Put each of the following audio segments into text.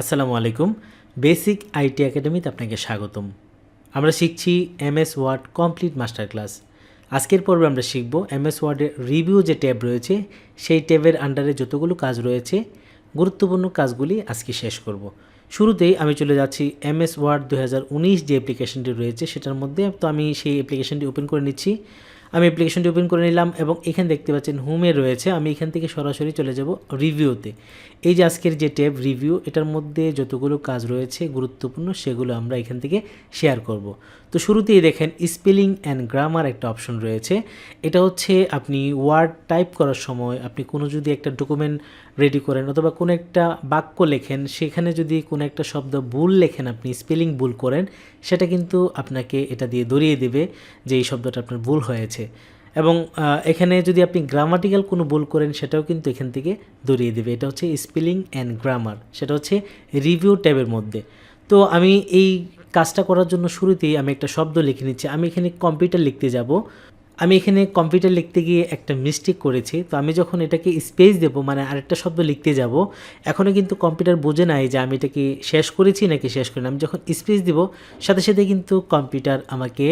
আসসালামু আলাইকুম। Basic IT একাডেমিতে আপনাকে স্বাগতম। আমরা শিখছি MS Word complete master class. আজকের পর্বে আমরা শিখব এমএস ওয়ার্ডের রিভিউ যে ট্যাব রয়েছে, সেই ট্যাবের আন্ডারে যতগুলো কাজ রয়েছে, গুরুত্বপূর্ণ কাজগুলি আজকে শেষ করব। শুরুতেই আমি চলে যাচ্ছি এমএস ওয়ার্ড দু হাজার উনিশ যে অ্যাপ্লিকেশনটি রয়েছে, সেটার মধ্যে তো আমি সেই অ্যাপ্লিকেশনটি ওপেন করে নিচ্ছি। আমি অ্যাপ্লিকেশনটি ওপেন করে নিলাম এবং এখানে দেখতে পাচ্ছেন হোমে রয়েছে। আমি এখান থেকে সরাসরি চলে যাব রিভিউতে এই যে আজকের যে ট্যাব রিভিউ এটার মধ্যে যতগুলো কাজ রয়েছে, গুরুত্বপূর্ণ সেগুলো আমরা এখান থেকে শেয়ার করব। তো শুরুতেই দেখেন স্পেলিং অ্যান্ড গ্রামার একটা অপশন রয়েছে। এটা হচ্ছে আপনি ওয়ার্ড টাইপ করার সময় আপনি কোনো যদি একটা ডকুমেন্ট রেডি করেন অথবা কোনো একটা বাক্য লেখেন, সেখানে যদি কোনো একটা শব্দ ভুল লেখেন, আপনি স্পেলিং ভুল করেন, সেটা কিন্তু আপনাকে এটা দিয়ে ধরিয়ে দেবে যে এই শব্দটা আপনার ভুল হয়েছে। এবং এখানে যদি আপনি গ্রামাটিক্যাল কোনো ভুল করেন, সেটাও কিন্তু এখান থেকে ধরিয়ে দেবে। এটা হচ্ছে স্পেলিং অ্যান্ড গ্রামার সেটা হচ্ছে রিভিউ ট্যাবের মধ্যে। তো আমি এই কাজটা করার জন্য শুরুতেই আমি একটা শব্দ লিখে নিচ্ছি। আমি এখানে কম্পিউটার লিখতে যাব। আমি এখানে কম্পিউটার লিখতে গিয়ে একটা মিস্টেক করেছি। তো আমি যখন এটাকে স্পেস দেব মানে আরেকটা শব্দ লিখতে যাব এখনও কিন্তু কম্পিউটার বোঝে নাই যে আমি এটাকে শেষ করেছি নাকি শেষ করিনি আমি যখন স্পেস দিব, সাথে সাথে কিন্তু কম্পিউটার আমাকে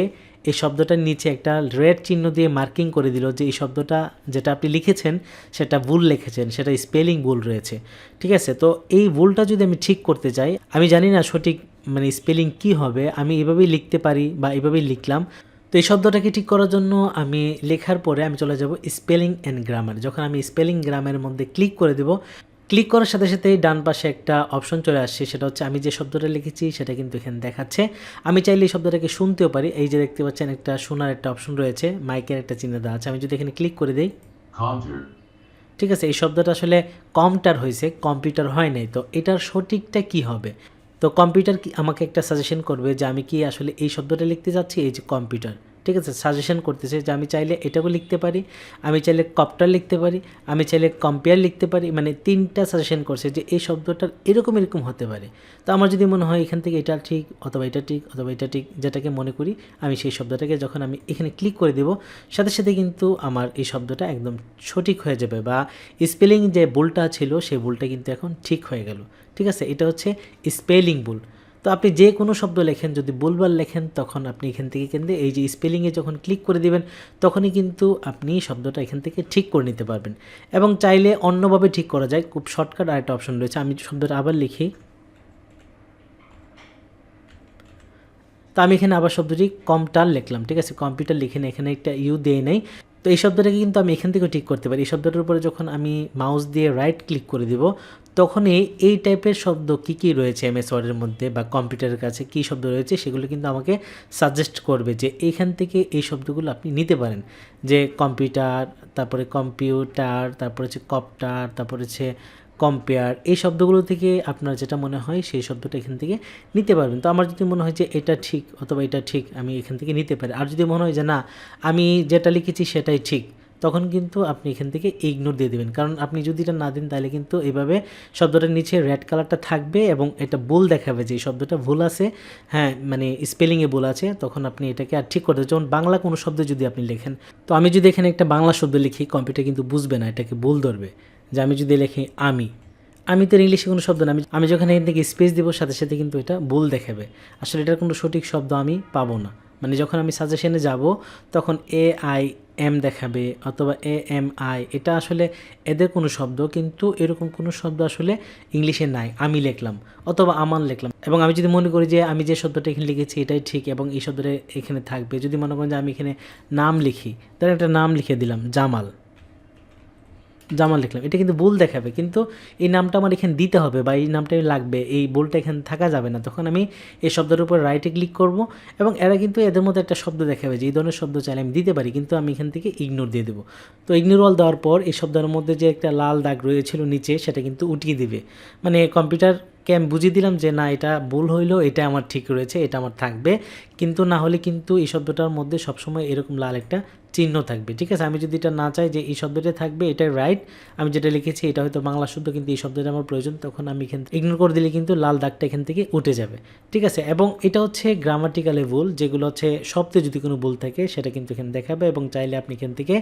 এই শব্দটার নিচে একটা রেড চিহ্ন দিয়ে মার্কিং করে দিল যে এই শব্দটা যেটা আপনি লিখেছেন, সেটা ভুল লিখেছেন, সেটা স্পেলিং ভুল রয়েছে। ঠিক আছে? তো এই ভুলটা যদি আমি ঠিক করতে চাই, আমি জানি না সঠিক মানে স্পেলিং কি হবে আমি এভাবেই লিখতে পারি বা এভাবেই লিখলাম। তো এই শব্দটাকে ঠিক করার জন্য আমি লেখার পরে আমি চলে যাব স্পেলিং অ্যান্ড গ্রামার যখন আমি স্পেলিং গ্রামের মধ্যে ক্লিক করে দেব ক্লিক করার সাথে সাথে ডান পাশে একটা অপশন চলে আসছে সেটা হচ্ছে আমি যে শব্দটা লিখেছি সেটা কিন্তু এখানে দেখাচ্ছে। আমি চাইলে এই শব্দটাকে শুনতেও পারি। এই যে দেখতে পাচ্ছেন একটা শোনার একটা অপশন রয়েছে মাইকের একটা চিহ্ন দেওয়া আছে। আমি যদি এখানে ক্লিক করে দিই। ঠিক আছে এই শব্দটা আসলে কম্পিউটার হয়েছে কম্পিউটার হয় নাই। তো এটার সঠিকটা কি হবে? তো কম্পিউটার কি আমাকে একটা সাজেশন করবে যে আমি কি আসলে এই শব্দটা লিখতে যাচ্ছি? এই যে কম্পিউটার। ঠিক আছে? সাজেশন করতেছে যে আমি চাইলে এটাও লিখতে পারি, আমি চাইলে কপ্টার লিখতে পারি, আমি চাইলে কম্পেয়ার লিখতে পারি মানে তিনটা সাজেশন করছে যে এই শব্দটার এরকম এরকম হতে পারে। তো আমার যদি মনে হয় এখান থেকে এটা ঠিক অথবা এটা ঠিক অথবা এটা ঠিক যেটাকে মনে করি, আমি সেই শব্দটাকে যখন আমি এখানে ক্লিক করে দেব, সাথে সাথে কিন্তু আমার এই শব্দটা একদম সঠিক হয়ে যাবে বা স্পেলিং যে ভুলটা ছিল, সেই ভুলটা কিন্তু এখন ঠিক হয়ে গেল। ঠিক আছে? এটা হচ্ছে স্পেলিং ভুল। তো আপনি যে কোনো শব্দ লেখেন, যদি ভুলভাল লেখেন, তখন আপনি এখান থেকে কিন্তু এই যে স্পেলিংয়ে যখন ক্লিক করে দিবেন, তখনই কিন্তু আপনি শব্দটা এখান থেকে ঠিক করে নিতে পারবেন। এবং চাইলে অন্যভাবে ঠিক করা যায়। খুব শর্টকাট আরেকটা অপশন রয়েছে। আমি শব্দটা আবার লিখি। তো আমি এখানে আবার শব্দটি কম্পটার লিখলাম। ঠিক আছে? কম্পিউটার লিখে এখানে একটা ইউ দিয়ে নাই। তো এই শব্দটাকে কিন্তু আমি এখান থেকে ঠিক করতে পারি। এই শব্দটার উপরে যখন আমি মাউস দিয়ে রাইট ক্লিক করে দিব, তখনই এই টাইপের শব্দ কি কি রয়েছে এমএস ওয়ার্ডের মধ্যে বা কম্পিউটারের কাছে কি শব্দ রয়েছে সেগুলো কিন্তু আমাকে সাজেস্ট করবে যে এইখান থেকে এই শব্দগুলো আপনি নিতে পারেন। যে কম্পিউটার তারপরে কম্পিউটার তারপরে হচ্ছে কপ্টার তারপরে হচ্ছে কম্পেয়ার এই শব্দগুলো থেকে আপনার যেটা মনে হয় সেই শব্দটা এখান থেকে নিতে পারবেন। তো আমার যদি মনে হয় যে এটা ঠিক অথবা এটা ঠিক, আমি এখান থেকে নিতে পারি। আর যদি মনে হয় যে না, আমি যেটা লিখেছি সেটাই ঠিক, তখন কিন্তু আপনি এখান থেকে ইগনোর দিয়ে দেবেন। কারণ আপনি যদি এটা না দেন, তাহলে কিন্তু এভাবে শব্দটার নিচে রেড কালারটা থাকবে এবং এটা ভুল দেখাবে যে শব্দটা ভুল আছে। হ্যাঁ মানে স্পেলিংয়ে ভুল আছে, তখন আপনি এটাকে আর ঠিক করতে যেমন বাংলা কোনো শব্দ যদি আপনি লেখেন, তো আমি যদি এখানে একটা বাংলা শব্দ লিখি কম্পিউটার কিন্তু বুঝবে না, এটাকে ভুল ধরবে। যে আমি যদি লিখি আমি আমি তো ইংলিশে কোনো শব্দ না, আমি আমি যখন এখান থেকে স্পেস দেবো, সাথে সাথে কিন্তু এটা ভুল দেখাবে। আসলে এটার কোনো সঠিক শব্দ আমি পাবো না। মানে যখন আমি সাজেশনে যাব, তখন এ আই এম দেখাবে অথবা এ এম আই এটা আসলে এদের কোনো শব্দ, কিন্তু এরকম কোনো শব্দ আসলে ইংলিশে নাই। আমি লিখলাম অথবা আমার লিখলাম। এবং আমি যদি মনে করি যে আমি যে শব্দটা এখানে লিখেছি, এটাই ঠিক এবং এই শব্দটা এখানে থাকবে, যদি মনে করেন যে আমি এখানে নাম লিখি, তাহলে একটা নাম লিখে দিলাম, জামাল। জামাল লিখলাম এটা কিন্তু ভুল দেখাবে, কিন্তু এই নামটা আমার এখানে দিতে হবে বা এই নামটাই লাগবে, এই ভুলটা এখানে থাকা যাবে না। তখন আমি এই শব্দের উপর রাইটে ক্লিক করব এবং এরা কিন্তু এদের মধ্যে একটা শব্দ দেখাবে যে এই ধরনের শব্দ চাইলে আমি দিতে পারি, কিন্তু আমি এখান থেকে ইগনোর দিয়ে দেবো। তো ইগনোর অল দেওয়ার পর এই শব্দের মধ্যে যে একটা লাল দাগ রয়েছিল নিচে, সেটা কিন্তু উঠিয়ে দিবে। মানে কম্পিউটারকে আমি বুঝিয়ে দিলাম যে না, এটা ভুল হইলেও এটা আমার ঠিক রয়েছে, এটা আমার থাকবে। কিন্তু না হলে কিন্তু এই শব্দটার মধ্যে সবসময় এরকম লাল একটা চিহ্ন থাকবে, ঠিক আছে? আমি যদি এটা না চাই যে এই শব্দটা থাকবে এটা রাইট আমি যেটা লিখেছি এটা হয়তো বাংলা শব্দ কিন্তু এই শব্দটা আমার প্রয়োজন, তখন আমি এখান ইগনোর করে দিলে কিন্তু লাল দাগটা এখান থেকে উঠে যাবে, ঠিক আছে? এবং এটা হচ্ছে গ্রামাটিক্যালে ভুল, যেগুলো হচ্ছে শব্দে যদি কোনো ভুল থাকে সেটা কিন্তু এখানে দেখাবে এবং চাইলে আপনি এখান থেকে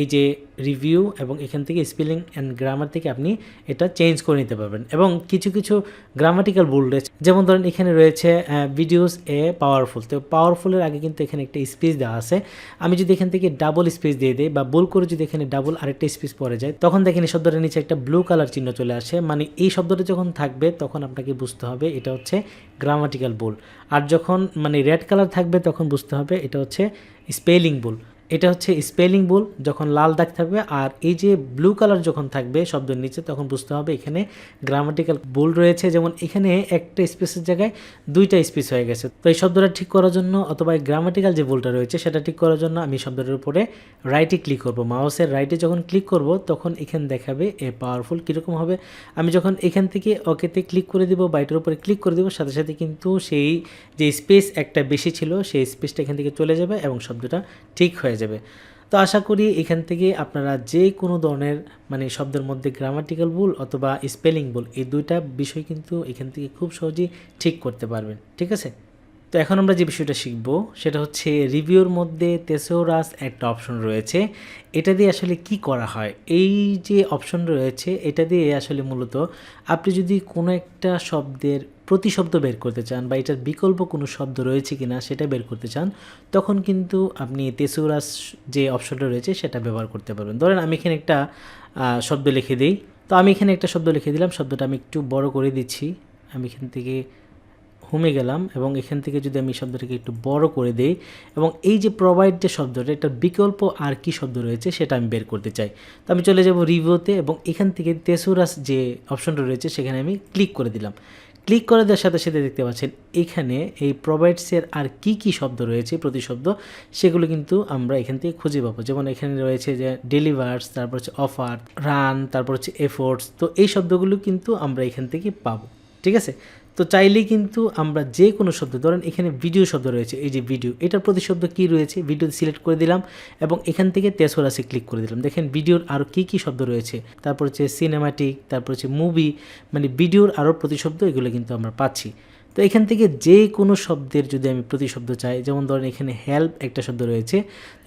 এই যে রিভিউ এবং এখান থেকে স্পেলিং অ্যান্ড গ্রামার থেকে আপনি এটা চেঞ্জ করে নিতে পারবেন। এবং কিছু কিছু গ্রামাটিক্যাল ভুল রয়েছে, যেমন ধরেন এখানে রয়েছে ভিডিওস এ পাওয়ারফুল তো পাওয়ারফুলের আগে কিন্তু এখানে একটা স্পেস দেওয়া আছে। আমি যদি এখান থেকে ডাবল স্পেস দিয়ে দিই বা বোল করে যদি এখানে ডাবল আরেকটা স্পেস পরে যায়, তখন দেখেন এই শব্দটার নিচে একটা ব্লু কালার চিহ্ন চলে আসে। মানে এই শব্দটা যখন থাকবে, তখন আপনাকে বুঝতে হবে এটা হচ্ছে গ্রামাটিক্যাল বোল আর যখন মানে রেড কালার থাকবে, তখন বুঝতে হবে এটা হচ্ছে স্পেলিং ভুল এটা হচ্ছে স্পেলিং ভুল যখন লাল দাগ থাকবে আর এই যে ব্লু কালার যখন থাকবে শব্দের নিচে, তখন বুঝতে হবে এখানে গ্রামাটিক্যাল ভুল রয়েছে। যেমন এখানে একটা স্পেসের জায়গায় দুইটা স্পেস হয়ে গেছে। তো এই শব্দটা ঠিক করার জন্য অথবা গ্রামাটিক্যাল যে ভুলটা রয়েছে, সেটা ঠিক করার জন্য আমি শব্দটার উপরে রাইটে ক্লিক করব। মাউসের রাইটে যখন ক্লিক করব, তখন এখানে দেখাবে এ পাওয়ারফুল কীরকম হবে। আমি যখন এখান থেকে ওকেতে ক্লিক করে দিব বাইটের উপরে ক্লিক করে দেবো, সাথে সাথে কিন্তু সেই যে স্পেস একটা বেশি ছিল, সেই স্পেসটা এখান থেকে চলে যাবে এবং শব্দটা ঠিক হয়ে যাবে। তো আশা করি এখান থেকে আপনারা যে কোনো ধরনের মানে শব্দের মধ্যে গ্রামাটিক্যাল ভুল অথবা স্পেলিং ভুল এই দুইটা বিষয় কিন্তু এখান থেকে খুব সহজেই ঠিক করতে পারবেন, ঠিক আছে? তো এখন আমরা যে বিষয়টা শিখব সেটা হচ্ছে রিভিউর মধ্যে তেসোরাস একটা অপশন রয়েছে। এটা দিয়ে আসলে কি করা হয়? এই যে অপশন রয়েছে, এটা দিয়ে আসলে মূলত আপনি যদি কোনো একটা শব্দের প্রতিশব্দ বের করতে চান বা এটার বিকল্প কোনো শব্দ রয়েছে কি না সেটা বের করতে চান, তখন কিন্তু আপনি তেসুরাস যে অপশনটা রয়েছে সেটা ব্যবহার করতে পারবেন। ধরেন আমি এখানে একটা শব্দ লিখে দিই। তো আমি এখানে একটা শব্দ লিখে দিলাম, শব্দটা আমি একটু বড় করে দিচ্ছি। আমি এখান থেকে হোমে গেলাম এবং এখান থেকে যদি আমি শব্দটাকে একটু বড় করে দেই এবং এই যে প্রোভাইড যে শব্দটা এটার বিকল্প আর কি শব্দ রয়েছে সেটা আমি বের করতে চাই। তো আমি চলে যাব রিভিউতে এবং এখান থেকে তেসুরাস যে অপশনটা রয়েছে সেখানে আমি ক্লিক করে দিলাম। ক্লিক করে দেওয়ার সাথে সাথে দেখতে পাচ্ছেন, এখানে এই প্রোভাইডসের আর কি কি শব্দ রয়েছে, প্রতিশব্দ, সেগুলো কিন্তু আমরা এখান থেকে খুঁজে পাবো। যেমন এখানে রয়েছে যে ডেলিভার্স তারপর হচ্ছে অফার রান তারপর হচ্ছে এফোর্টস তো এই শব্দগুলো কিন্তু আমরা এখান থেকে পাবো, ঠিক আছে? তো চাইলেই কিন্তু আমরা যে কোনো শব্দ, ধরেন এখানে ভিডিও শব্দ রয়েছে, এই যে ভিডিও এটার প্রতিশব্দ কী রয়েছে? ভিডিও সিলেক্ট করে দিলাম এবং এখান থেকে তেসোরাসে ক্লিক করে দিলাম। দেখেন ভিডিওর আরও কী কী শব্দ রয়েছে? তারপর হচ্ছে সিনেমাটিক তারপর হচ্ছে মুভি মানে ভিডিওর আরও প্রতিশব্দ এগুলো কিন্তু আমরা পাচ্ছি। তো এখান থেকে যে কোনো শব্দের যদি আমি প্রতিশব্দ চাই, যেমন ধরেন এখানে হেল্প একটা শব্দ রয়েছে,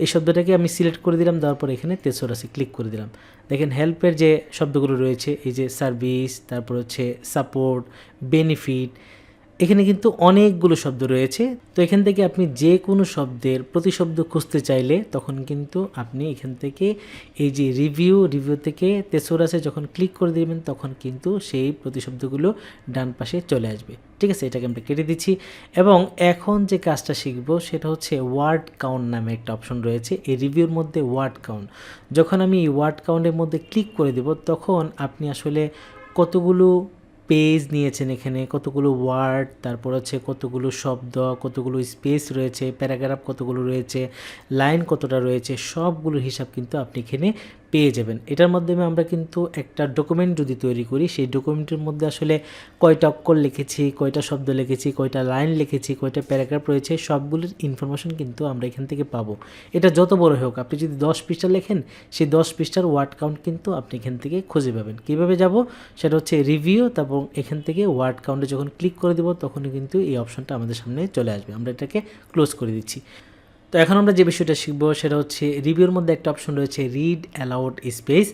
এই শব্দটাকে আমি সিলেক্ট করে দিলাম দেওয়ার পর এখানে তেসোরাসে ক্লিক করে দিলাম। দেখেন হেল্পের যে শব্দগুলো রয়েছে, এই যে সার্ভিস তারপর হচ্ছে সাপোর্ট বেনিফিট এখানে কিন্তু অনেকগুলো শব্দ রয়েছে। তো এখান থেকে আপনি যে কোনো শব্দের প্রতিশব্দ খুঁজতে চাইলে তখন কিন্তু আপনি এখান থেকে এই যে রিভিউ রিভিউ থেকে তেসোরাসে যখন ক্লিক করে দেবেন তখন কিন্তু সেই প্রতিশব্দগুলো ডান পাশে চলে আসবে। ঠিক আছে, এটাকে আমরা কেটে দিচ্ছি। এবং এখন যে কাজটা শিখব সেটা হচ্ছে ওয়ার্ড কাউন্ট নামে একটা অপশন রয়েছে। এই রিভিউর মধ্যে ওয়ার্ড কাউন্ট যখন আমি এই ওয়ার্ড কাউন্টের মধ্যে ক্লিক করে দেব তখন আপনি আসলে কতগুলো পেজ নিয়েছেন এখানে, কতগুলো ওয়ার্ড, তারপর হচ্ছে কতগুলো শব্দ, কতগুলো স্পেস রয়েছে, প্যারাগ্রাফ কতগুলো রয়েছে, লাইন কতটা রয়েছে, সবগুলোর হিসাব কিন্তু আপনি এখানে পেয়ে যাবেন। এটার মাধ্যমে আমরা কিন্তু একটা ডকুমেন্ট যদি তৈরি করি, সেই ডকুমেন্টের মধ্যে আসলে কয়টা অক্ষর লিখেছি, কয়টা শব্দ লিখেছি, কয়টা লাইন লিখেছি, কয়টা প্যারাগ্রাফ রয়েছে, সবগুলোর ইনফরমেশন কিন্তু আমরা এখান থেকে পাবো। এটা যত বড় হোক, আপনি যদি দশ পৃষ্ঠা লেখেন, সেই দশ পৃষ্ঠার ওয়ার্ড কাউন্ট কিন্তু আপনি এখান থেকে খুঁজে পাবেন। কীভাবে যাব? সেটা হচ্ছে রিভিউ তারপর এখান থেকে ওয়ার্ড কাউন্টে যখন ক্লিক করে দেবো, তখনই কিন্তু এই অপশনটা আমাদের সামনে চলে আসবে। আমরা এটাকে ক্লোজ করে দিচ্ছি। তো এখন আমরা যে বিষয়টা শিখব সেটা হচ্ছে রিভিউর মধ্যে একটা অপশন রয়েছে রিড অ্যালাউড স্পেস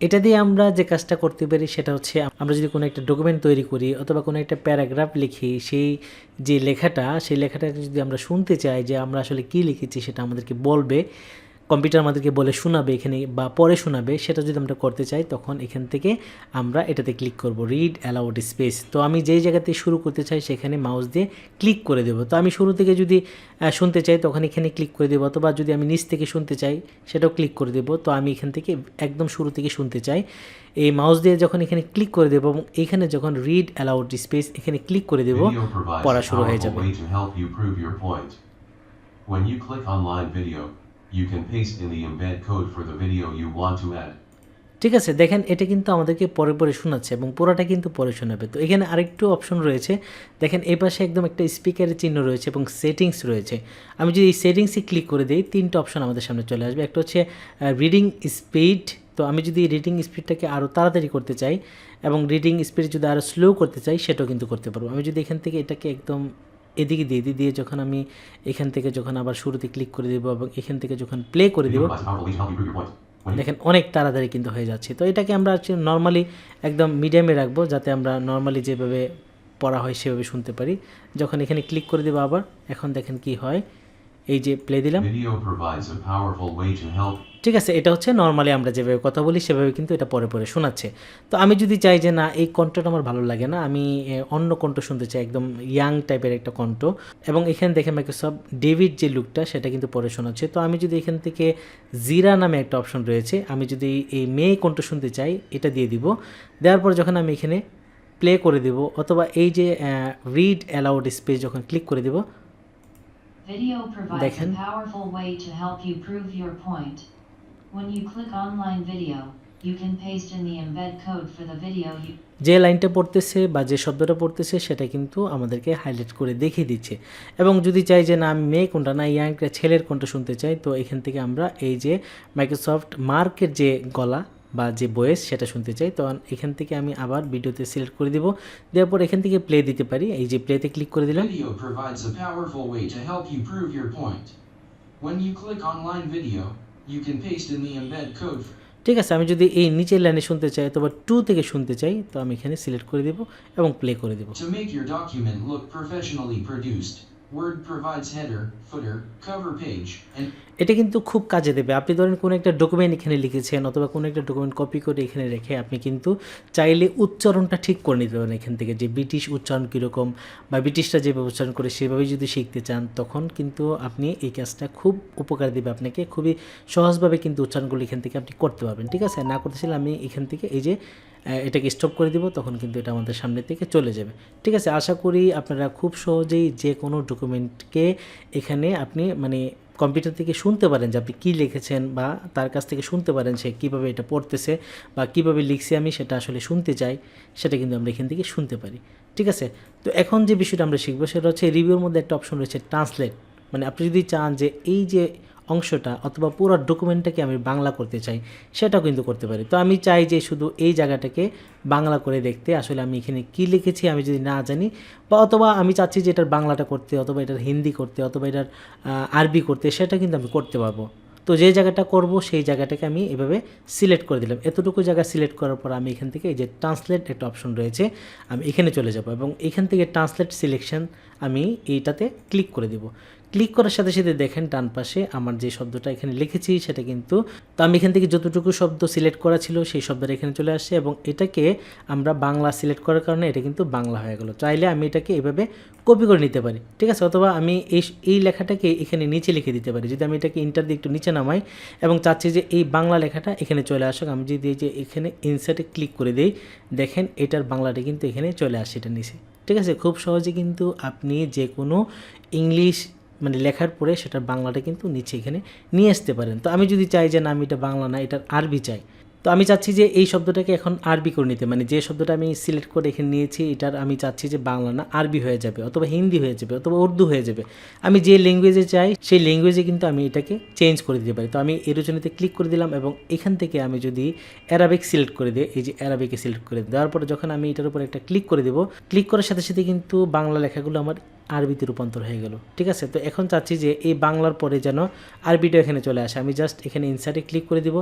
এটা দিয়ে আমরা যে কাজটা করতে পারি সেটা হচ্ছে আমরা যদি কোনো একটা ডকুমেন্ট তৈরি করি অথবা কোনো একটা প্যারাগ্রাফ লিখি, সেই যে লেখাটা, সেই লেখাটা যদি আমরা শুনতে চাই যে আমরা আসলে কি লিখেছি সেটা আমাদেরকে বলবে। কম্পিউটার আমাদেরকে বলে শোনাবে এখানে বা পরে শোনাবে সেটা যদি আমরা করতে চাই তখন এখান থেকে আমরা এটাতে ক্লিক করব রিড অ্যালাউড স্পেস তো আমি যেই জায়গাতে শুরু করতে চাই সেখানে মাউস দিয়ে ক্লিক করে দেবো। তো আমি শুরু থেকে যদি শুনতে চাই তখন এখানে ক্লিক করে দেবো অথবা যদি আমি নিচ থেকে শুনতে চাই সেটাও ক্লিক করে দেবো। তো আমি এখান থেকে একদম শুরু থেকে শুনতে চাই। এই মাউস দিয়ে যখন এখানে ক্লিক করে দেবো এবং এখানে যখন রিড অ্যালাউড স্পেস এখানে ক্লিক করে দেবো পড়া শুরু হয়ে যাবে. When you click video, you can paste in the embed code for the video you want to add. ঠিক আছে, দেখেন, এটা কিন্তু আমাদেরকে পরে পরে শোনাচ্ছে এবং পুরোটা কিন্তু পরে শোনাবে। তো এখানে আরেকটু অপশন রয়েছে। দেখেন, এই পাশে একদম একটা স্পিকারের চিহ্ন রয়েছে এবং সেটিংস রয়েছে। আমি যদি এই সেটিংসে ক্লিক করে দিই, তিনটা অপশন আমাদের সামনে চলে আসবে। একটা হচ্ছে রিডিং স্পিড তো আমি যদি রিডিং স্পিডটাকে আরও তাড়াতাড়ি করতে চাই এবং রিডিং স্পিড যদি আরও স্লো করতে চাই, সেটাও কিন্তু করতে পারব। আমি যদি এখান থেকে এটাকে একদম এদিকে দিয়ে দিয়ে যখন আমি এখান থেকে যখন আবার শুরুতে ক্লিক করে দেবো এবং এখান থেকে যখন প্লে করে দেবো, দেখেন অনেক তাড়াতাড়ি কিন্তু হয়ে যাচ্ছে। তো এটাকে আমরা নর্মালি একদম মিডিয়ামে রাখব যাতে আমরা নর্মালি যেভাবে পড়া হয় সেভাবে শুনতে পারি। যখন এখানে ক্লিক করে দেবো আবার, এখন দেখেন কি হয়। এই যে প্লে দিলাম। ঠিক আছে এটা হচ্ছে নর্মালি আমরা যেভাবে কথা বলি সেভাবে কিন্তু এটা পরে পরে শোনাচ্ছে। তো আমি যদি চাই যে না এই কণ্ঠটা আমার ভালো লাগে না আমি অন্য কণ্ঠ শুনতে চাই একদম ইয়াং টাইপের একটা কণ্ঠ এবং এখানে দেখে মাইক্রোসফট ডেভিড যে লুকটা সেটা কিন্তু পরে শোনাচ্ছে। তো আমি যদি এখান থেকে জিরা নামে একটা অপশন রয়েছে আমি যদি এই মেয়ে কণ্ঠ শুনতে চাই এটা দিয়ে দিব। দেওয়ার পর যখন আমি এখানে প্লে করে দেব অথবা এই যে রিড অ্যালাউড স্পেস যখন ক্লিক করে দেব Video provides দেখেন। a powerful way to help you prove your point. When you click online video, you can paste in the embed code for the video you যে লাইনটা পড়তেছে বা যে শব্দটা পড়তেছে সেটা কিন্তু আমাদেরকে হাইলাইট করে দেখিয়ে দিচ্ছে এবং যদি চাই যে না আমি মেয়ে কোনটা না ইয়াং ছেলের কোনটা শুনতে চাই তো এখান থেকে আমরা এই যে মাইক্রোসফট মার্কের যে গলা বা যে বয়েস সেটা শুনতে চাই তো এখান থেকে আমি আবার ভিডিওতে সিলেক্ট করে দেব। দেওয়ার পর এখান থেকে প্লে দিতে পারি। এই যে প্লেতে ক্লিক করে দিলাম। ঠিক আছে আমি যদি এই নিচের লাইনে শুনতে চাই অথবা টু থেকে শুনতে চাই তো আমি এখানে সিলেক্ট করে দেব এবং প্লে করে দেবো। Word provides header, footer, cover page, and এটা কিন্তু খুব কাজে দেবে। আপনি ধরেন কোনো একটা ডকুমেন্ট এখানে লিখেছেন অথবা কোনো একটা ডকুমেন্ট কপি করে এখানে রেখে আপনি কিন্তু চাইলে উচ্চারণটা ঠিক করে নিতে পারেন এখান থেকে যে ব্রিটিশ উচ্চারণ কীরকম বা ব্রিটিশরা যেভাবে উচ্চারণ করে সেভাবেই যদি শিখতে চান তখন কিন্তু আপনি এই কাজটা খুব উপকার দেবে আপনাকে। খুবই সহজভাবে কিন্তু উচ্চারণগুলো এখান থেকে আপনি করতে পারবেন। ঠিক আছে? না করতে চাইলে আমি এখান থেকে এই যে এটাকে স্টপ করে দিব, তখন কিন্তু এটা আমাদের সামনে থেকে চলে যাবে। ঠিক আছে, আশা করি আপনারা খুব সহজেই যে কোনো ডকুমেন্টকে এখানে আপনি মানে কম্পিউটার থেকে শুনতে পারেন যে আপনি কী লিখেছেন বা তার কাছ থেকে শুনতে পারেন সে কীভাবে এটা পড়তেছে বা কীভাবে লিখছি আমি সেটা আসলে শুনতে চাই সেটা কিন্তু আমরা এখান থেকে শুনতে পারি। ঠিক আছে, তো এখন যে বিষয়টা আমরা শিখব সেটা হচ্ছে রিভিউর মধ্যে একটা অপশন রয়েছে ট্রান্সলেট মানে আপনি যদি চান যে এই যে অংশটা অথবা পুরো ডকুমেন্টটাকে আমি বাংলা করতে চাই, সেটাও কিন্তু করতে পারি। তো আমি চাই যে শুধু এই জায়গাটাকে বাংলা করে দেখতে, আসলে আমি এখানে কী লিখেছি আমি যদি না জানি, বা অথবা আমি চাচ্ছি যে এটার বাংলাটা করতে, অথবা এটার হিন্দি করতে, অথবা এটার আরবি করতে, সেটা কিন্তু আমি করতে পারব। তো যে জায়গাটা করব, সেই জায়গাটাকে আমি এভাবে সিলেক্ট করে দিলাম। এতটুকু জায়গা সিলেক্ট করার পর আমি এখান থেকে এই যে ট্রান্সলেট একটা অপশন রয়েছে, আমি এখানে চলে যাব এবং এখান থেকে ট্রান্সলেট সিলেকশন আমি এইটাতে ক্লিক করে দেব। ক্লিক করার সাথে সাথে দেখেন ডান পাশে আমার যে শব্দটা এখানে লিখেছি সেটা কিন্তু, তো আমি এখান থেকে যতটুকু শব্দ সিলেক্ট করা ছিল সেই শব্দটা এখানে চলে আসছে এবং এটাকে আমরা বাংলা সিলেক্ট করার কারণে এটা কিন্তু বাংলা হয়ে গেল। চাইলে আমি এটাকে এভাবে কপি করে নিতে পারি, ঠিক আছে? অথবা আমি এই এই লেখাটাকে এখানে নিচে লিখে দিতে পারি, যদি আমি এটাকে ইন্টার দিয়ে একটু নিচে নামাই এবং চাচ্ছি যে এই বাংলা লেখাটা এখানে চলে আসুক, আমি যদি এই যে এখানে ইনসার্টে ক্লিক করে দিই, দেখেন এটার বাংলাটা কিন্তু এখানে চলে আসে এটা নিচে। ঠিক আছে? খুব সহজে কিন্তু আপনি যে কোনো ইংলিশ মানে লেখার পরে সেটার বাংলাটা কিন্তু নিচে এখানে নিয়ে আসতে পারেন। তো আমি যদি চাই যে না, আমি এটা বাংলা না, এটার আরবি চাই তো আমি চাচ্ছি যে এই শব্দটাকে এখন আরবি করে নিতে। মানে যে শব্দটা আমি সিলেক্ট করে এখানে নিয়েছি, এটার আমি চাচ্ছি যে বাংলা না, আরবি হয়ে যাবে অথবা হিন্দি হয়ে যাবে অথবা উর্দু হয়ে যাবে। আমি যে ল্যাঙ্গুয়েজে চাই সেই ল্যাঙ্গুয়েজে কিন্তু আমি এটাকে চেঞ্জ করে দিতে পারি। তো আমি এরোজনীতে ক্লিক করে দিলাম এবং এখান থেকে আমি যদি অ্যারাবিক সিলেক্ট করে দিই, এই যে অ্যারাবিকে সিলেক্ট করে। দেওয়ার পরে যখন আমি এটার উপর একটা ক্লিক করে দেবো ক্লিক করার সাথে সাথে কিন্তু বাংলা লেখাগুলো আমার আরবিতে রূপান্তর হয়ে গেল। ঠিক আছে? তো এখন চাচ্ছি যে এই বাংলার পরে যেন আরবিটা এখানে চলে আসে। আমি জাস্ট এখানে ইনসার্টে ক্লিক করে দিব।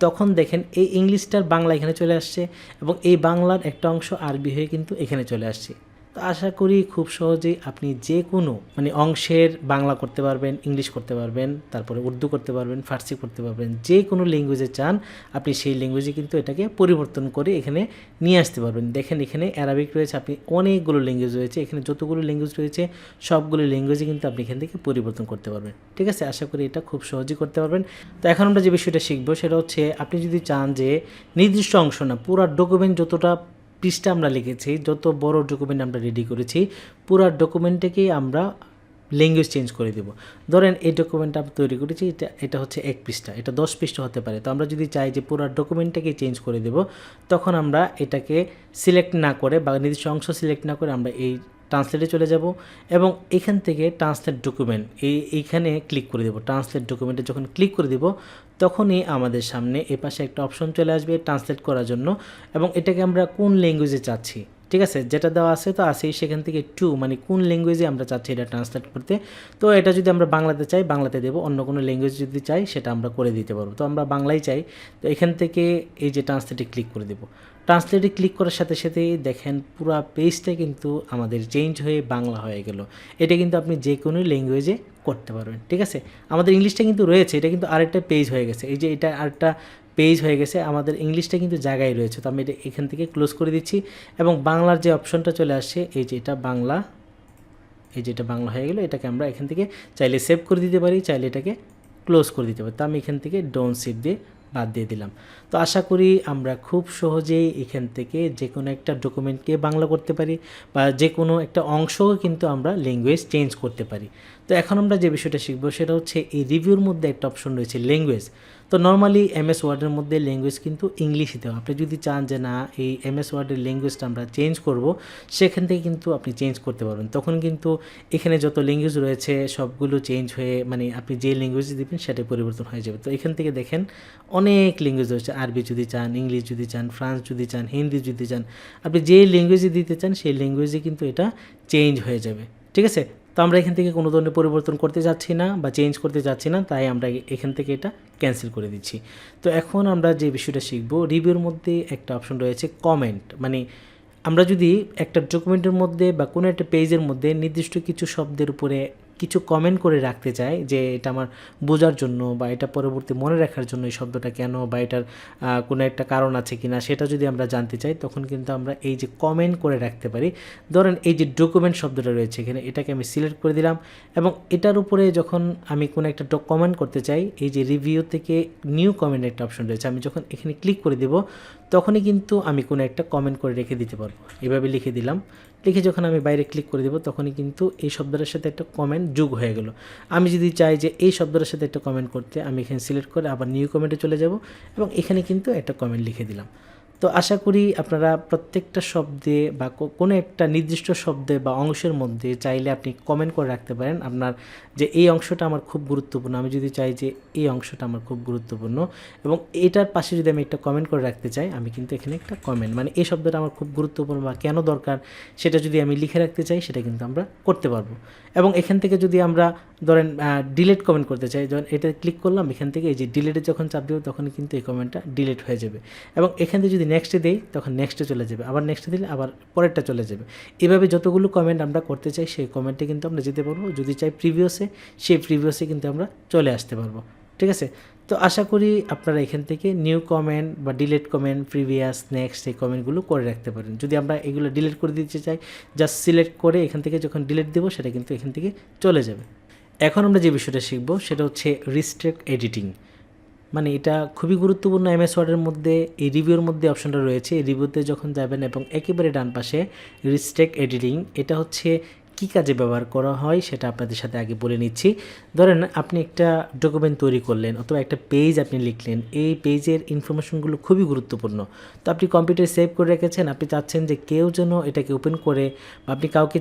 তখন দেখেন এই ইংলিশটার বাংলা এখানে চলে আসছে এবং এই বাংলার একটা অংশ আরবি হয়ে কিন্তু এখানে চলে আসছে। তো আশা করি খুব সহজেই আপনি যে কোনো মানে অংশের বাংলা করতে পারবেন, ইংলিশ করতে পারবেন, তারপরে উর্দু করতে পারবেন, ফার্সি করতে পারবেন, যে কোনো ল্যাঙ্গুয়েজে চান, আপনি সেই ল্যাঙ্গুয়েজে কিন্তু এটাকে পরিবর্তন করে এখানে নিয়ে আসতে পারবেন। দেখেন এখানে অ্যারাবিক রয়েছে, আপনি অনেকগুলো ল্যাঙ্গুয়েজ রয়েছে, এখানে যতগুলো ল্যাঙ্গুয়েজ রয়েছে, সবগুলো ল্যাঙ্গুয়েজে কিন্তু আপনি এখান থেকে পরিবর্তন করতে পারবেন। ঠিক আছে? আশা করি এটা খুব সহজেই করতে পারবেন। তো এখন আমরা যে বিষয়টা শিখব, সেটা হচ্ছে আপনি যদি চান যে নির্দিষ্ট অংশ না, পুরো ডকুমেন্ট যতটা পৃষ্ঠা আমরা লিখেছি, যত বড় ডকুমেন্ট আমরা রেডি করেছি, পুরো ডকুমেন্টটাকেই আমরা ল্যাঙ্গুয়েজ চেঞ্জ করে দেব। ধরেন এই ডকুমেন্টটা আমরা তৈরি করেছি, এটা এটা হচ্ছে এক পৃষ্ঠা, এটা দশ পৃষ্ঠা হতে পারে। তো আমরা যদি চাই যে পুরো ডকুমেন্টটাকে চেঞ্জ করে দেব, তখন আমরা এটাকে সিলেক্ট না করে বা নির্দিষ্ট অংশ সিলেক্ট না করে আমরা এই ট্রান্সলেটে চলে যাব এবং এখান থেকে ট্রান্সলেট ডকুমেন্ট এই, এইখানে ক্লিক করে দেবো। ট্রান্সলেট ডকুমেন্টে যখন ক্লিক করে দেব, তখনই আমাদের সামনে এ পাশে একটা অপশন চলে আসবে ট্রান্সলেট করার জন্য এবং এটাকে আমরা কোন ল্যাঙ্গুয়েজে চাচ্ছি, ঠিক আছে? যেটা দেওয়া আছে তো আছেই, সেখান থেকে টু মানে কোন ল্যাঙ্গুয়েজে আমরা চাচ্ছি এটা ট্রান্সলেট করতে। তো এটা যদি আমরা বাংলাতে চাই, বাংলাতে দেবো, অন্য কোনো ল্যাঙ্গুয়েজ যদি চাই, সেটা আমরা করে দিতে পারব। তো আমরা বাংলাই চাই, তো এখান থেকে এই যে ট্রান্সলেটে ক্লিক করে দেবো। ট্রান্সলেটে ক্লিক করার সাথে সাথেই দেখেন পুরো পেজটা কিন্তু আমাদের চেঞ্জ হয়ে বাংলা হয়ে গেল। এটা কিন্তু আপনি যে কোনো ল্যাঙ্গুয়েজে করতে পারবেন, ঠিক আছে? আমাদের ইংলিশটা কিন্তু রয়েছে, এটা কিন্তু আরেকটা পেজ হয়ে গেছে। এই যে এটা আরেকটা পেজ হয়ে গেছে, আমাদের ইংলিশটা কিন্তু জায়গায় রয়েছে। তো আমি এটা এখান থেকে ক্লোজ করে দিচ্ছি এবং বাংলার যে অপশনটা চলে আসছে, এই যে এটা বাংলা, এই যে এটা বাংলা হয়ে গেলো, এটাকে আমরা এখান থেকে চাইলে সেভ করে দিতে পারি, চাইলে এটাকে ক্লোজ করে দিতে পারি। তো আমি এখান থেকে ডোন সেভ দিয়ে বাদ দিয়ে দিলাম। তো আশা করি আমরা খুব সহজেই এখান থেকে যে কোনো একটা ডকুমেন্টকে বাংলা করতে পারি বা যে কোনো একটা অংশও কিন্তু আমরা ল্যাঙ্গুয়েজ চেঞ্জ করতে পারি। তো এখন আমরা যে বিষয়টা শিখব সেটা হচ্ছে এই রিভিউর মধ্যে একটা অপশন রয়েছে ল্যাঙ্গুয়েজ তো নর্মালি এমএস ওয়ার্ডের মধ্যে ল্যাঙ্গুয়েজ কিন্তু ইংলিশই দেওয়া আপনি যদি চান যে না, এই এমএস ওয়ার্ডের ল্যাঙ্গুয়েজটা আমরা চেঞ্জ করব, সেখান থেকে কিন্তু আপনি চেঞ্জ করতে পারবেন। তখন কিন্তু এখানে যত ল্যাঙ্গুয়েজ রয়েছে, সবগুলো চেঞ্জ হয়ে মানে আপনি যে ল্যাঙ্গুয়েজ দিবেন, সেটাই পরিবর্তন হয়ে যাবে। তো এখান থেকে দেখেন অনেক ল্যাঙ্গুয়েজ রয়েছে। আরবি যদি চান, ইংলিশ যদি চান, ফ্রান্স যদি চান, হিন্দি যদি চান, আপনি যে ল্যাঙ্গুয়েজে দিতে চান, সেই ল্যাঙ্গুয়েজে কিন্তু এটা চেঞ্জ হয়ে যাবে। ঠিক আছে? তো আমরা এখান থেকে কোনো ধরনের পরিবর্তন করতে যাচ্ছি না বা চেঞ্জ করতে যাচ্ছি না, তাই আমরা এখান থেকে এটা ক্যান্সেল করে দিচ্ছি। তো এখন আমরা যে বিষয়টা শিখব রিভিউর মধ্যে একটা অপশন রয়েছে কমেন্ট মানে আমরা যদি একটা ডকুমেন্টের মধ্যে বা কোনো একটা পেজের মধ্যে নির্দিষ্ট কিছু শব্দের উপরে কিছু কমেন্ট করে রাখতে চাই যে এটা আমার বোঝার জন্য বা এটা পরবর্তী মনে রাখার জন্য এই শব্দটা কেন বা এটার কোনো একটা কারণ আছে কি না সেটা যদি আমরা জানতে চাই তখন কিন্তু আমরা এই যে কমেন্ট করে রাখতে পারি। ধরেন এই যে ডকুমেন্ট শব্দটা রয়েছে এখানে, এটাকে আমি সিলেক্ট করে দিলাম এবং এটার উপরে যখন আমি কোনো একটা কমেন্ট করতে চাই, এই যে রিভিউ থেকে নিউ কমেন্ট একটা অপশন রয়েছে, আমি যখন এখানে ক্লিক করে দেব তখনই কিন্তু আমি কোনো একটা কমেন্ট করে রেখে দিতে পারব। এভাবে লিখে দিলাম। লিখে যখন আমি বাইরে ক্লিক করে দেবো, তখনই কিন্তু এই শব্দটার সাথে একটা কমেন্ট যোগ হয়ে গেল। আমি যদি চাই যে এই শব্দটার সাথে একটা কমেন্ট করতে, আমি এখানে সিলেক্ট করে আবার নিউ কমেন্টে চলে যাব এবং এখানে কিন্তু একটা কমেন্ট লিখে দিলাম। তো আশা করি আপনারা প্রত্যেকটা শব্দে বা কোনো একটা নির্দিষ্ট শব্দে বা অংশের মধ্যে চাইলে আপনি কমেন্ট করে রাখতে পারেন। আপনার যে এই অংশটা আমার খুব গুরুত্বপূর্ণ, আমি যদি চাই যে এই অংশটা আমার খুব গুরুত্বপূর্ণ এবং এটার পাশে যদি আমি একটা কমেন্ট করে রাখতে চাই, আমি কিন্তু এখানে একটা কমেন্ট মানে এই শব্দটা আমার খুব গুরুত্বপূর্ণ বা কেন দরকার সেটা যদি আমি লিখে রাখতে চাই, সেটা কিন্তু আমরা করতে পারব। এবং এখান থেকে যদি আমরা ধরেন ডিলেট কমেন্ট করতে চাই যখন এটা ক্লিক করলাম, এখান থেকে এই যে ডিলেটে যখন চাপ দেবো তখন কিন্তু এই কমেন্টটা ডিলেট হয়ে যাবে। এবং এখান থেকে যদি নেক্সটে দেই, তখন নেক্সটে চলে যাবে। আবার নেক্সটে দিলে আবার পরেরটা চলে যাবে। এভাবে যতগুলো কমেন্ট আমরা করতে চাই, সেই কমেন্টে কিন্তু আমরা যেতে পারব। যদি চাই প্রিভিয়াসে সেই প্রিভিয়াসে কিন্তু আমরা চলে আসতে পারব। ঠিক আছে? তো আশা করি আপনারা এখান থেকে নিউ কমেন্ট বা ডিলেট কমেন্ট প্রিভিয়াস নেক্সট এই কমেন্টগুলো করে রাখতে পারেন। যদি আমরা এগুলো ডিলেট করে দিতে চাই জাস্ট সিলেক্ট করে এখান থেকে যখন ডিলেট দেবো, সেটা কিন্তু এখান থেকে চলে যাবে। এখন আমরা যে বিষয়টা শিখব, সেটা হচ্ছে রিস্ট্রিক্ট এডিটিং মানে এটা খুবই গুরুত্বপূর্ণ এমএস ওয়ার্ডের মধ্যে, এই রিভিউর মধ্যে অপশনটা রয়েছে। এই রিভিউতে যখন যাবেন এবং একেবারে ডান পাশে রিস্ট্রিক্ট এডিটিং এটা হচ্ছে কী কাজে ব্যবহার করা হয় সেটা আপনাদের সাথে আগে বলে নিচ্ছি। ধরেন আপনি একটা ডকুমেন্ট তৈরি করলেন অথবা একটা পেজ আপনি লিখলেন, এই পেজের ইনফরমেশনগুলো খুবই গুরুত্বপূর্ণ। তো আপনি কম্পিউটারে সেভ করে রেখেছেন, আপনি চাচ্ছেন যে কেউ যেন এটাকে ওপেন করে বা আপনি কাউকে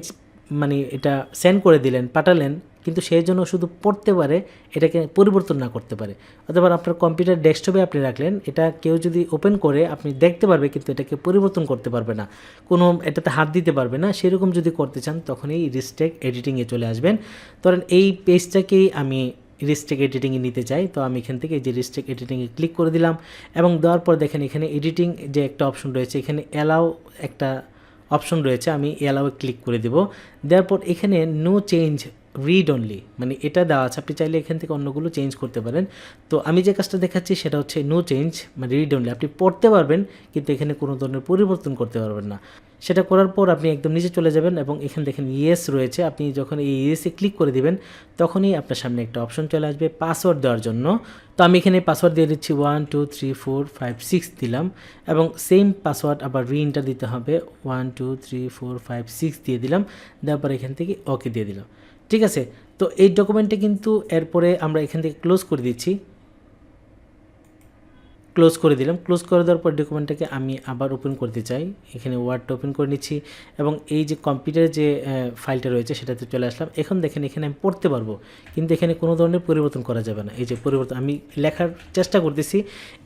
মানে এটা সেন্ড করে দিলেন, পাঠালেন কিন্তু সেই জন্য শুধু পড়তে পারে, এটাকে পরিবর্তন না করতে পারে। অথবা আপনার কম্পিউটার ডেস্কটপে আপনি রাখলেন, এটা কেউ যদি ওপেন করে, আপনি দেখতে পারবে, কিন্তু এটাকে পরিবর্তন করতে পারবে না। কোনো এটাতে হাত দিতে পারবে না। সেরকম যদি করতে চান তখন এই রিস্টেক এডিটিংয়ে চলে আসবেন। ধরেন এই পেজটাকেই আমি রিস্টেক এডিটিংয়ে নিতে চাই, তো আমি এখান থেকে যে রিস্টেক এডিটিংয়ে ক্লিক করে দিলাম, এবং দেওয়ার পর দেখেন এখানে এডিটিং যে একটা অপশন রয়েছে, এখানে অ্যালাউ একটা অপশন রয়েছে, আমি অ্যালাউয়ে ক্লিক করে দেব। দেওয়ার পর এখানে নো চেঞ্জ রিড অনলি মানে এটা দেওয়া আছে। আপনি চাইলে এখান থেকে অন্যগুলো চেঞ্জ করতে পারেন। তো আমি যে কাজটা দেখাচ্ছি সেটা হচ্ছে নো চেঞ্জ মানে রিড অনলি আপনি পড়তে পারবেন, কিন্তু এখানে কোনো ধরনের পরিবর্তন করতে পারবেন না। সেটা করার পর আপনি একদম নিচে চলে যাবেন এবং এখানে দেখেন ইয়েস রয়েছে। আপনি যখন এই ইয়েসে ক্লিক করে দিবেন, তখনই আপনার সামনে একটা অপশন চলে আসবে পাসওয়ার্ড দেওয়ার জন্য। তো আমি এখানে পাসওয়ার্ড দিয়ে দিচ্ছি one two three four five six দিলাম এবং সেম পাসওয়ার্ড আবার রিইন্টার দিতে হবে। One two three four five six দিয়ে দিলাম। দেওয়ার পর এখান থেকে ওকে দিয়ে দিলাম। ঠিক আছে? তো এই ডকুমেন্টে কিন্তু এরপরে আমরা এখান থেকে ক্লোজ করে দিচ্ছি। ক্লোজ করে দিলাম। ক্লোজ করে দেওয়ার পর ডকুমেন্টটাকে আমি আবার ওপেন করতে চাই। এখানে ওয়ার্ডটা ওপেন করে নিচ্ছি এবং এই যে কম্পিউটারে যে ফাইলটা রয়েছে সেটাতে চলে আসলাম। এখন দেখেন এখানে আমি পড়তে পারব। কিন্তু এখানে কোনো ধরনের পরিবর্তন করা যাবে না। এই যে পরিবর্তন, আমি লেখার চেষ্টা করতেছি।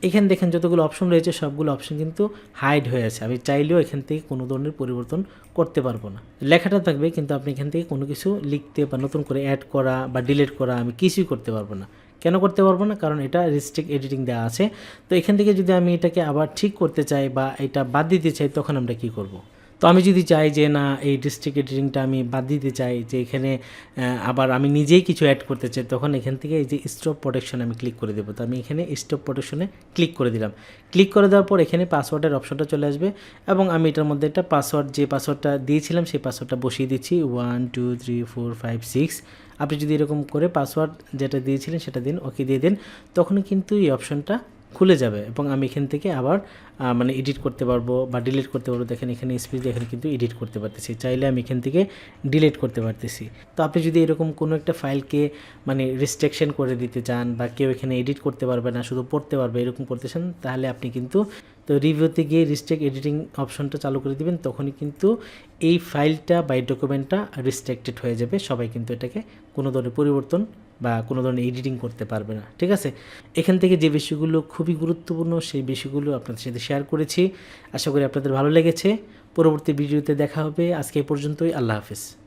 এখানে দেখেন যতগুলো অপশন রয়েছে, সবগুলো অপশন কিন্তু হাইড হয়ে আছে। আমি চাইলেও এখান থেকে কোনো ধরনের পরিবর্তন করতে পারব না। লেখাটা থাকবে, কিন্তু আপনি এখান থেকে কোনো কিছু লিখতে বা নতুন করে অ্যাড করা বা ডিলিট করা আমি কিছুই করতে পারব না। কেন করতে পারব না? কারণ এটা রিস্ট্রিক্ট এডিটিং দেওয়া আছে। তো এখান থেকে যদি আমি এটাকে আবার ঠিক করতে চাই বা এটা বাদ দিতে চাই, তখন আমরা কি করব। তো আমি যদি চাই যে, না, এই ডিস্ট্রিক্ট এডিটিংটা আমি বাদ দিতে চাই, যে এখানে আবার আমি নিজেই কিছু অ্যাড করতে চাই, তখন এখান থেকে এই যে স্টপ প্রোটেকশন আমি ক্লিক করে দেবো। তো আমি এখানে স্টপ প্রোটেকশনে ক্লিক করে দিলাম। ক্লিক করে দেওয়ার পর এখানে পাসওয়ার্ডের অপশনটা চলে আসবে এবং আমি এটার মধ্যে একটা পাসওয়ার্ড যে পাসওয়ার্ডটা দিয়েছিলাম, সেই পাসওয়ার্ডটা বসিয়ে দিচ্ছি। One two three four five six আপনি যদি এরকম করে পাসওয়ার্ড যেটা দিয়েছিলেন সেটা দিন ওকে দিয়ে দিন। তখন কিন্তু এই অপশনটা খুলে যাবে এবং আমি এখান থেকে আবার মানে এডিট করতে পারব বা ডিলিট করতে পারব। দেখেন এখানে স্পিচ এখানে কিন্তু এডিট করতে পারতেছি। চাইলে আমি এখান থেকে ডিলিট করতে পারতেছি। তো আপনি যদি এরকম কোনো একটা ফাইলকে মানে রেস্ট্রিকশন করে দিতে চান বা কেউ এখানে এডিট করতে পারবে না, শুধু পড়তে পারবে, এরকম করতে চান, তাহলে আপনি কিন্তু, তো রিভিউতে গিয়ে রিস্ট্রিক্ট এডিটিং অপশনটা চালু করে দিবেন, তখনই কিন্তু এই ফাইলটা বা এই ডকুমেন্টটা রিস্ট্রিক্টেড হয়ে যাবে। সবাই কিন্তু এটাকে কোনো ধরনের পরিবর্তন বা কোনো ধরনের এডিটিং করতে পারবে না, ঠিক আছে? এখান থেকে যে বিষয়গুলো খুবই গুরুত্বপূর্ণ, সেই বিষয়গুলো আপনাদের সাথে শেয়ার করেছি। আশা করি আপনাদের ভালো লেগেছে। পরবর্তী ভিডিওতে দেখা হবে। আজকে এই পর্যন্তই। আল্লাহ হাফিজ।